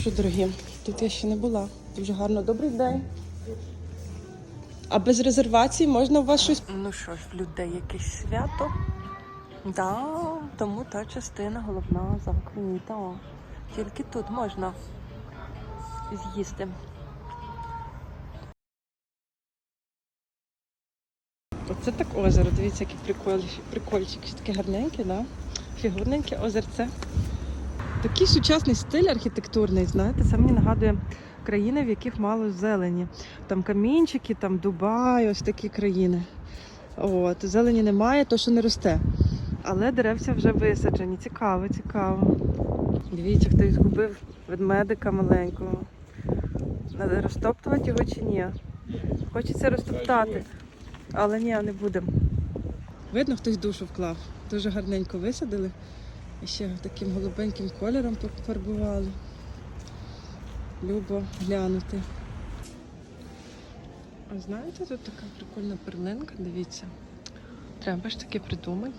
Що, дорогі, тут я ще не була. Дуже гарно. Добрий день. А без резервації можна у вас щось. Ну що ж, в людей якесь свято. Да, тому та частина головна закрита. Тільки тут можна з'їсти. Оце так озеро. Дивіться, які приколі, прикольчики. Таке гарненьке, да? фігурненьке озерце. Такий сучасний стиль архітектурний, знаєте, це мені нагадує країни, в яких мало зелені. Там камінчики, там Дубай, ось такі країни. От, зелені немає, то що не росте. Але деревця вже висаджені. Цікаво, цікаво. Дивіться, хтось згубив ведмедика маленького. Надо розтоптувати його чи ні? Хочеться розтоптати. Але ні, не будемо. Видно, хтось душу вклав. Дуже гарненько висадили. І ще таким голубеньким кольором пофарбували. Любо глянути. А знаєте, тут така прикольна перлинка, дивіться. Треба ж таки придумати.